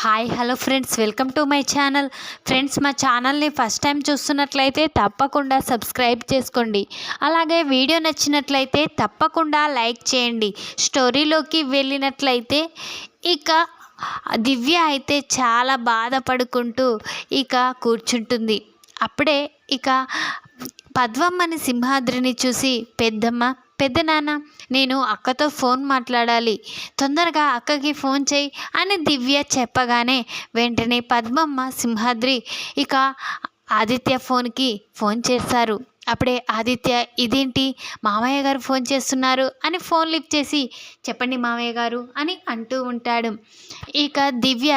Hi hello friends. Welcome to my channel. Friends మా ఛానల్ని first time చూస్తున్నట్లయితే తప్పకుండా సబ్స్క్రైబ్ చేసుకోండి. అలాగే వీడియో నచ్చినట్లయితే తప్పకుండా లైక్ చేయండి. స్టోరీలోకి వెళ్ళినట్లయితే ఇక దివ్య అయితే చాలా బాధపడుకుంటూ ఇక కూర్చుంటుంది. అప్పుడే ఇక పద్మమ్మని సింహాద్రిని చూసి పెద్దమ్మ పెద్ద నాన్న నేను అక్కతో ఫోన్ మాట్లాడాలి. తొందరగా అక్కకి ఫోన్ చేయి అని దివ్య చెప్పగానే వెంటనే పద్మమ్మ సింహాద్రి ఇక ఆదిత్య ఫోన్కి ఫోన్ చేశారు. అప్పుడే ఆదిత్య ఇదేంటి? మామయ్య గారు ఫోన్ చేస్తున్నారు అని ఫోన్ లిఫ్ట్ చేసి చెప్పండి మామయ్య గారు అని అంటూ ఉంటాడు. ఇక దివ్య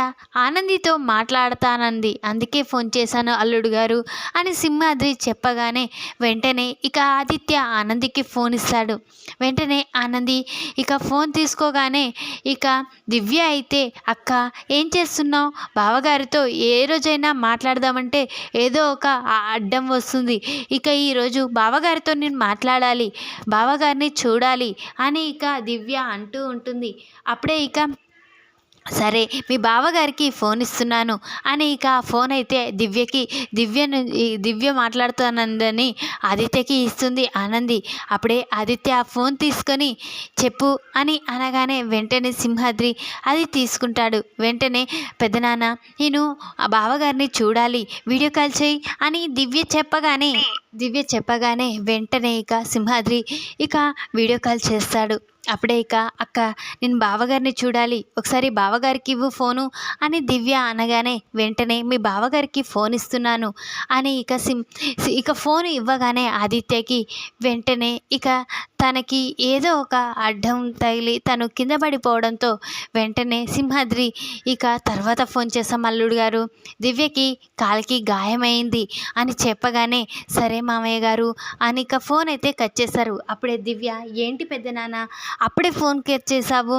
ఆనందితో మాట్లాడతానంది. అందుకే ఫోన్ చేశాను అల్లుడు గారు అని సింహాద్రి చెప్పగానే వెంటనే ఇక ఆదిత్య ఆనందికి ఫోన్ ఇస్తాడు. వెంటనే ఆనంది ఇక ఫోన్ తీసుకోగానే ఇక దివ్య అయితే అక్క ఏం చేస్తున్నావు? బావగారితో ఏ రోజైనా మాట్లాడదామంటే ఏదో ఒక అడ్డం వస్తుంది. ఇక ఈరోజు బావగారితో నేను మాట్లాడాలి బావగారిని చూడాలి అని ఇక దివ్య అంటూ ఉంటుంది. అప్పుడే ఇక సరే మీ బావగారికి ఫోన్ ఇస్తున్నాను. అని ఇక ఆ ఫోన్ అయితే దివ్యకి దివ్యను దివ్య మాట్లాడుతున్నదని ఆదిత్యకి ఇస్తుంది ఆనంది. అప్పుడే ఆదిత్య ఆ ఫోన్ తీసుకొని చెప్పు అని అనగానే వెంటనే సింహాద్రి అది తీసుకుంటాడు. వెంటనే పెద్దనాన్న నేను ఆ బావగారిని చూడాలి. వీడియో కాల్ చేయి అని దివ్య చెప్పగానే దివ్య చెప్పగానే వెంటనే ఇక సింహాద్రి ఇక వీడియో కాల్ చేస్తాడు. అప్పుడే ఇక అక్క నేను బావగారిని చూడాలి. ఒకసారి బావగారికి ఇవ్వు ఫోను అని దివ్య అనగానే వెంటనే మీ బావగారికి ఫోన్ ఇస్తున్నాను అని ఇక సిమ్ ఇక ఫోన్ ఇవ్వగానే ఆదిత్యకి వెంటనే ఇక తనకి ఏదో ఒక అడ్డం తగిలి తను కింద పడిపోవడంతో వెంటనే సింహాద్రి ఇక తర్వాత ఫోన్ చేసాం అల్లుడు గారు. దివ్యకి కాలికి గాయమైంది అని చెప్పగానే సరే మామయ్య గారు అని ఇక ఫోన్ అయితే కట్ చేశారు. అప్పుడే దివ్య ఏంటి పెద్ద నాన్న అప్పుడే ఫోన్ కట్ చేశావు?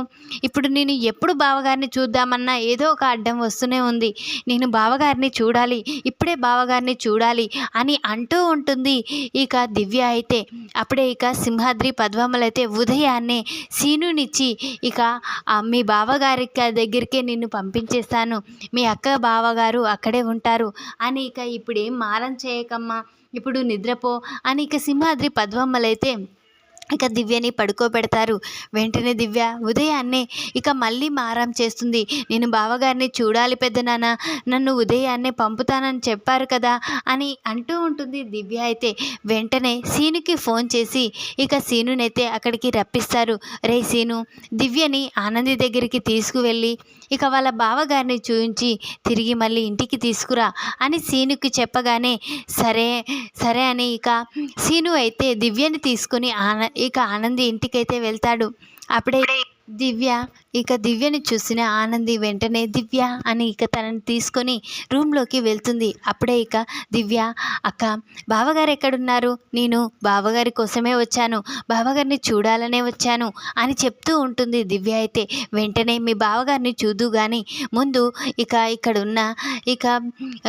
ఇప్పుడు నేను ఎప్పుడు బావగారిని చూద్దామన్నా ఏదో ఒక అడ్డం వస్తూనే ఉంది. నేను బావగారిని చూడాలి ఇప్పుడే బావగారిని చూడాలి అని అంటూ ఉంటుంది ఇక దివ్య అయితే. అప్పుడే ఇక సింహాద్రి పద్మములైతే ఉదయాన్నే సీనునిచ్చి ఇక మీ బావగారి దగ్గరికే నిన్ను పంపించేస్తాను. మీ అక్క బావగారు అక్కడే ఉంటారు అని ఇక ఇప్పుడు ఏం మారం చేయకమ్మా. ఇప్పుడు నిద్రపో. అని ఇక సింహాద్రి పద్మమ్మలైతే ఇక దివ్యని పడుకోబెడతారు. వెంటనే దివ్య ఉదయాన్నే ఇక మళ్ళీ మారం చేస్తుంది. నేను బావగారిని చూడాలి పెద్ద నాన్న. నన్ను ఉదయాన్నే పంపుతానని చెప్పారు కదా అని అంటూ ఉంటుంది దివ్య అయితే. వెంటనే సీనుకి ఫోన్ చేసి ఇక సీనునైతే అక్కడికి రప్పిస్తారు. రే సీను దివ్యని ఆనంది దగ్గరికి తీసుకువెళ్ళి ఇక వాళ్ళ బావగారిని చూయించి తిరిగి మళ్ళీ ఇంటికి తీసుకురా అని సీనుకి చెప్పగానే సరే సరే అని ఇక సీను అయితే దివ్యని తీసుకుని ఆన ఇక ఆనంది ఇంటికైతే వెళ్తాడు. అప్పుడే దివ్య ఇక దివ్యని చూసిన ఆనంది వెంటనే దివ్య అని ఇక తనని తీసుకొని రూమ్లోకి వెళ్తుంది. అప్పుడే ఇక దివ్య అక్క బావగారు ఎక్కడున్నారు? నేను బావగారి కోసమే వచ్చాను. బావగారిని చూడాలనే వచ్చాను అని చెప్తూ ఉంటుంది దివ్య. అయితే వెంటనే మీ బావగారిని చూదు కానీ ముందు ఇక ఇక్కడ ఉన్న ఇక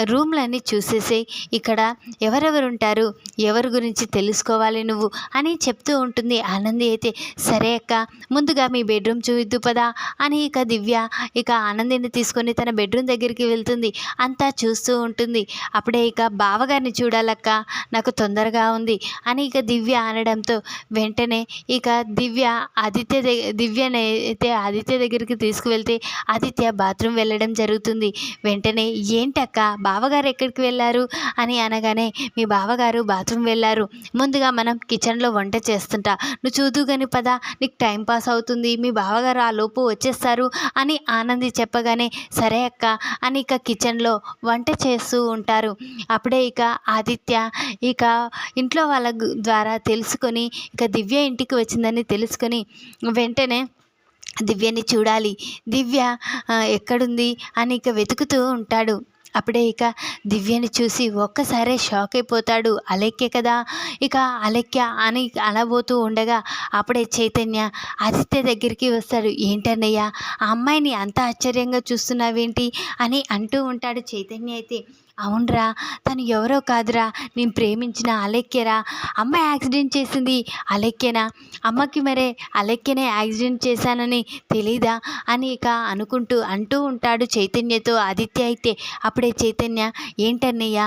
రూమ్లన్నీ చూసేసి ఇక్కడ ఎవరెవరు ఉంటారు ఎవరి గురించి తెలుసుకోవాలి నువ్వు? అని చెప్తూ ఉంటుంది ఆనంది. అయితే సరే అక్క ముందుగా మీ బెడ్ బెడ్రూమ్ చూద్దు పదా అని ఇక దివ్య ఇక ఆనందిని తీసుకొని తన బెడ్రూమ్ దగ్గరికి వెళ్తుంది. అంతా చూస్తూ ఉంటుంది. అప్పుడే ఇక బావగారిని చూడాలక్క నాకు తొందరగా ఉంది అని ఇక దివ్య అనడంతో వెంటనే ఇక దివ్య ఆదిత్య దివ్యని అయితే ఆదిత్య దగ్గరికి తీసుకువెళ్తే ఆదిత్య బాత్రూమ్ వెళ్ళడం జరుగుతుంది. వెంటనే ఏంటక్క బావగారు ఎక్కడికి వెళ్ళారు? అని అనగానే మీ బావగారు బాత్రూమ్ వెళ్ళారు. ముందుగా మనం కిచెన్లో వంట చేస్తుంటా. నువ్వు చూదు కానీ పద నీకు టైం పాస్ అవుతుంది. మీ బావగారు ఆ లోపు వచ్చేస్తారు అని ఆనంది చెప్పగానే సరే అక్క అని ఇక కిచెన్లో వంట చేస్తూ ఉంటారు. అప్పుడే ఇక ఆదిత్య ఇక ఇంట్లో వాళ్ళ ద్వారా తెలుసుకొని ఇక దివ్య ఇంటికి వచ్చిందని తెలుసుకొని వెంటనే దివ్యని చూడాలి. దివ్య ఎక్కడుంది? అని ఇక వెతుకుతూ ఉంటాడు. అప్పుడే ఇక దివ్యని చూసి ఒక్కసారే షాక్ అయిపోతాడు అలెక్కే కదా. ఇక అలెక్య అని అనబోతూ ఉండగా అప్పుడే చైతన్య ఆదిత్య దగ్గరికి వస్తాడు. ఏంటన్నయ్య ఆ అమ్మాయిని అంత ఆశ్చర్యంగా చూస్తున్నావేంటి? అని అంటూ ఉంటాడు చైతన్య అయితే. అవునరా తను ఎవరో కాదురా నేను ప్రేమించిన అలెక్యరా అమ్మ యాక్సిడెంట్ చేసింది అలెక్యనా అమ్మకి మరే అలెక్యనే యాక్సిడెంట్ చేశానని తెలీదా? అని ఇక అనుకుంటూ అంటూ ఉంటాడు చైతన్యతో ఆదిత్య అయితే. అప్పుడే చైతన్య ఏంటన్నయ్య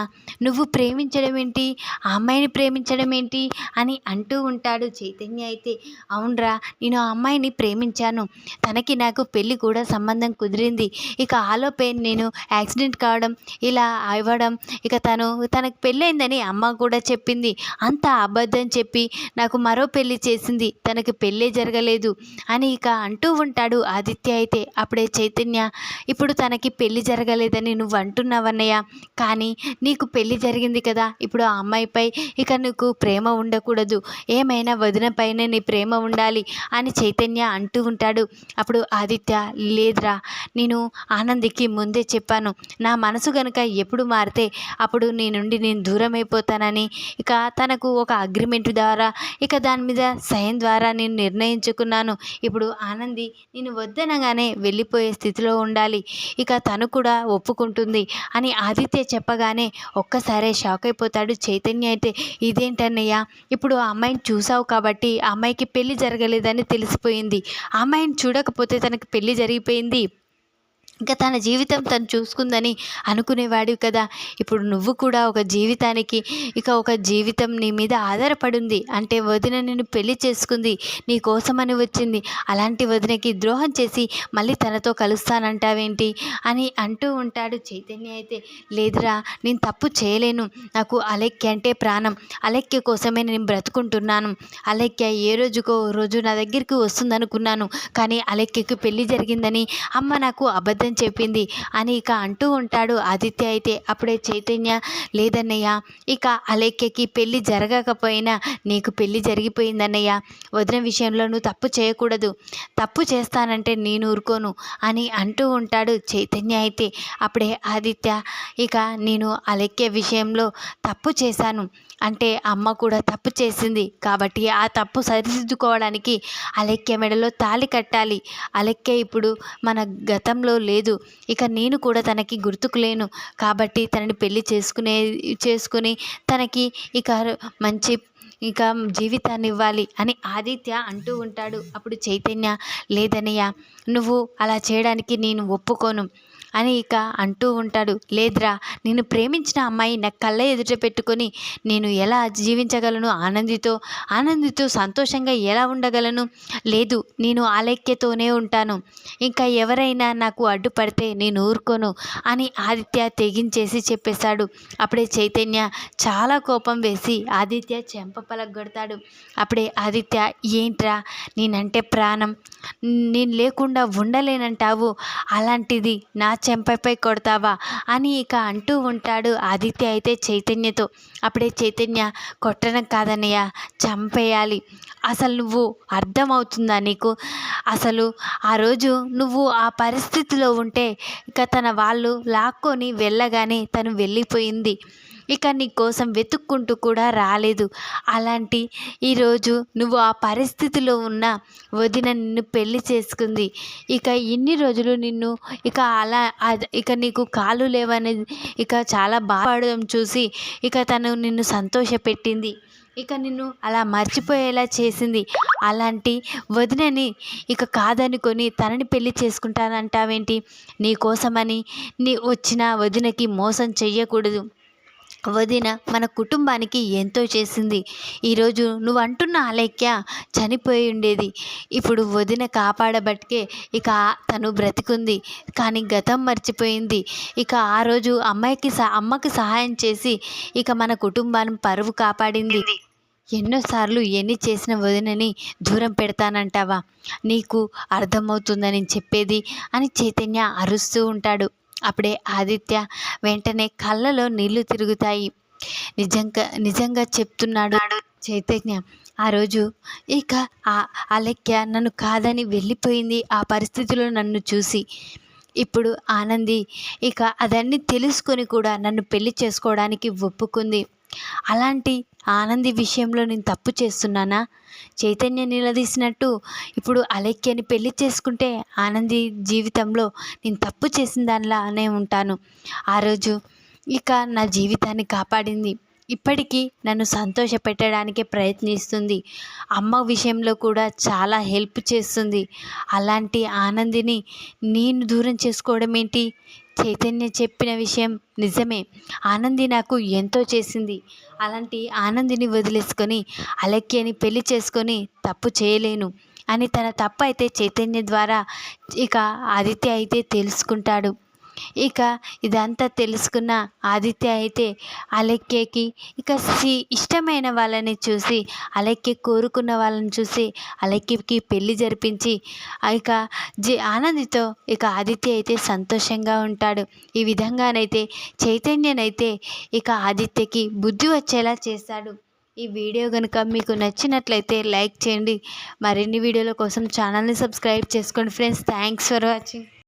నువ్వు ప్రేమించడం ఏంటి? ఆ అమ్మాయిని ప్రేమించడం ఏంటి? అని అంటూ ఉంటాడు చైతన్య అయితే. అవునరా నేను ఆ అమ్మాయిని ప్రేమించాను. తనకి నాకు పెళ్ళి కూడా సంబంధం కుదిరింది. ఇక ఆలోపే నేను యాక్సిడెంట్ కావడం ఇలా ఇవ్వడం ఇక తను తనకు పెళ్ళైందని అమ్మ కూడా చెప్పింది. అంత అబద్ధం చెప్పి నాకు మరో పెళ్ళి చేసింది. తనకు పెళ్ళే జరగలేదు అని ఇక అంటూ ఉంటాడు ఆదిత్య అయితే. అప్పుడే చైతన్య ఇప్పుడు తనకి పెళ్ళి జరగలేదని నువ్వు అంటున్నావన్నయ్య. కానీ నీకు పెళ్ళి జరిగింది కదా. ఇప్పుడు ఆ అమ్మాయిపై ఇక నీకు ప్రేమ ఉండకూడదు. ఏమైనా వదిన పైన నీ ప్రేమ ఉండాలి అని చైతన్య అంటూ ఉంటాడు. అప్పుడు ఆదిత్య లేదురా నేను ఆనందికి ముందే చెప్పాను. నా మనసు గనుక ఎప్పుడు మారితే అప్పుడు నీ నుండి నేను దూరం అయిపోతానని ఇక తనకు ఒక అగ్రిమెంట్ ద్వారా ఇక దాని మీద సైన్ ద్వారా నేను నిర్ణయించుకున్నాను. ఇప్పుడు ఆనంది నేను వద్దనగానే వెళ్ళిపోయే స్థితిలో ఉండాలి. ఇక తను కూడా ఒప్పుకుంటుంది అని ఆదిత్య చెప్పగానే ఒక్కసారే షాక్ అయిపోతాడు చైతన్య అయితే. ఇదేంటన్నయ్య? ఇప్పుడు ఆ అమ్మాయిని చూసావు కాబట్టి ఆ అమ్మాయికి పెళ్ళి జరగలేదని తెలిసిపోయింది. ఆ అమ్మాయిని చూడకపోతే తనకి పెళ్ళి జరిగిపోయింది. ఇంకా తన జీవితం తను చూసుకుందని అనుకునేవాడివి కదా. ఇప్పుడు నువ్వు కూడా ఒక జీవితానికి ఇక ఒక జీవితం నీ మీద ఆధారపడింది. అంటే వదిన నిన్ను పెళ్ళి చేసుకుంది నీ కోసమని వచ్చింది. అలాంటి వదినకి ద్రోహం చేసి మళ్ళీ తనతో కలుస్తానంటావేంటి అని అంటూ ఉంటాడు చైతన్య అయితే. లేదురా నేను తప్పు చేయలేను. నాకు అలెక్య అంటే ప్రాణం. అలెక్య కోసమే నేను బ్రతుకుంటున్నాను. అలెక్య ఏ రోజుకో రోజు నా దగ్గరికి వస్తుందనుకున్నాను. కానీ అలెక్యకు పెళ్ళి జరిగిందని అమ్మ నాకు అబద్ధం చెప్పింది. అని ఇక అంటూ ఉంటాడు ఆదిత్య అయితే. అప్పుడే చైతన్య లేదన్నయ్య ఇక అలేఖ్యకి పెళ్ళి జరగకపోయినా నీకు పెళ్ళి జరిగిపోయిందన్నయ్య. వదిన విషయంలో నువ్వు తప్పు చేయకూడదు. తప్పు చేస్తానంటే నేను ఊరుకోను అని అంటూ ఉంటాడు చైతన్య అయితే. అప్పుడే ఆదిత్య ఇక నేను అలెక్య విషయంలో తప్పు చేశాను. అంటే అమ్మ కూడా తప్పు చేసింది. కాబట్టి ఆ తప్పు సరిదిద్దుకోవడానికి అలెక్య మెడలో తాళి కట్టాలి. అలెక్య ఇప్పుడు మన గతంలో లేదు. లేదు. ఇక నేను కూడా తనకి గుర్తుకు లేను కాబట్టి తనని పెళ్ళి చేసుకునే చేసుకుని తనకి ఇక మంచి ఇక జీవితాన్ని ఇవ్వాలి అని ఆదిత్య అంటూ ఉంటాడు. అప్పుడు చైతన్య లేదనయ్య నువ్వు అలా చేయడానికి నేను ఒప్పుకోను. అని ఇక అంటూ ఉంటాడు. లేదురా నేను ప్రేమించిన అమ్మాయి నా కళ్ళ ఎదుట పెట్టుకొని నేను ఎలా జీవించగలను? ఆనందితో ఆనందితో సంతోషంగా ఎలా ఉండగలను? లేదు నేను ఆలైక్యతోనే ఉంటాను. ఇంకా ఎవరైనా నాకు అడ్డుపడితే నేను ఊరుకోను అని ఆదిత్య తెగించేసి చెప్పేశాడు. అప్పుడే చైతన్య చాలా కోపం వేసి ఆదిత్య చెంప పలగొడతాడు. అప్పుడే ఆదిత్య ఏంట్రా నేనంటే ప్రాణం. నేను లేకుండా ఉండలేనంటావు. అలాంటిది నా చెంపపై కొడతావా? అని ఇక అంటూ ఉంటాడు ఆదిత్య అయితే చైతన్యతో. అప్పుడే చైతన్య కొట్టడం కాదన్నయ్య చంపేయాలి. అసలు నువ్వు అర్థమవుతుందా నీకు? అసలు ఆ రోజు నువ్వు ఆ పరిస్థితిలో ఉంటే ఇక తన వాళ్ళు లాక్కొని వెళ్ళగానే తను వెళ్ళిపోయింది. ఇక నీ కోసం వెతుక్కుంటూ కూడా రాలేదు. అలాంటి ఈరోజు నువ్వు ఆ పరిస్థితిలో ఉన్న వదిన నిన్ను పెళ్ళి చేసుకుంది. ఇక ఇన్ని రోజులు నిన్ను ఇక అలా ఇక నీకు కాలు లేవనేది ఇక చాలా బాధపడడం చూసి ఇక తను నిన్ను సంతోషపెట్టింది. ఇక నిన్ను అలా మర్చిపోయేలా చేసింది. అలాంటి వదినని ఇక కాదనుకొని తనని పెళ్ళి చేసుకుంటానంటావేంటి? నీ కోసమని నీ వచ్చిన వదినకి మోసం చెయ్యకూడదు. వదిన మన కుటుంబానికి ఎంతో చేసింది. ఈరోజు నువ్వు అంటున్న అలెక్య చనిపోయి ఉండేది. ఇప్పుడు వదిన కాపాడబట్టికే ఇక తను బ్రతికుంది. కానీ గతం మర్చిపోయింది. ఇక ఆ రోజు అమ్మాయికి సహ అమ్మకి సహాయం చేసి ఇక మన కుటుంబాన్ని పరువు కాపాడింది. ఎన్నోసార్లు ఎన్ని చేసిన వదినని దూరం పెడతానంటావా? నీకు అర్థమవుతుందని చెప్పేది అని చైతన్య అరుస్తూ ఉంటాడు. అప్పుడే ఆదిత్య వెంటనే కళ్ళలో నీళ్ళు తిరుగుతాయి. నిజంగా నిజంగా చెప్తున్నాడు చైతన్య. ఆ రోజు ఇక ఆ అలెక్య నన్ను కాదని వెళ్ళిపోయింది ఆ పరిస్థితిలో నన్ను చూసి. ఇప్పుడు ఆనంది ఇక అదన్నీ తెలుసుకొని కూడా నన్ను పెళ్ళి చేసుకోవడానికి ఒప్పుకుంది. అలాంటి ఆనంది విషయంలో నేను తప్పు చేస్తున్నానా? చైతన్య నిలదీసినట్టు ఇప్పుడు అలెక్యని పెళ్ళి చేసుకుంటే ఆనంది జీవితంలో నేను తప్పు చేసిన దానిలానే ఉంటాను. ఆ రోజు ఇక నా జీవితాన్ని కాపాడింది ఇప్పటికీ నన్ను సంతోషపెట్టడానికి ప్రయత్నిస్తుంది. అమ్మ విషయంలో కూడా చాలా హెల్ప్ చేస్తుంది. అలాంటి ఆనందిని నేను దూరం చేసుకోవడం ఏంటి? చైతన్య చెప్పిన విషయం నిజమే. ఆనంది నాకు ఎంతో చేసింది. అలాంటి ఆనందిని వదిలేసుకొని అలక్యని పెళ్ళి చేసుకొని తప్పు చేయలేను అని తన తప్పు అయితే చైతన్య ద్వారా ఇక ఆదిత్య అయితే తెలుసుకుంటాడు. ఇక ఇదంతా తెలుసుకున్న ఆదిత్య అయితే అలెక్యకి ఇక సి ఇష్టమైన వాళ్ళని చూసి అలెక్య కోరుకున్న వాళ్ళని చూసి అలెక్యకి పెళ్ళి జరిపించి ఇక జి ఆనందితో ఇక ఆదిత్య అయితే సంతోషంగా ఉంటాడు. ఈ విధంగానైతే చైతన్యనైతే ఇక ఆదిత్యకి బుద్ధి వచ్చేలా చేశాడు ఈ వీడియో కనుక మీకు నచ్చినట్లయితే లైక్ చేయండి. మరిన్ని వీడియోల కోసం ఛానల్ని సబ్స్క్రైబ్ చేసుకోండి ఫ్రెండ్స్. Thanks for watching.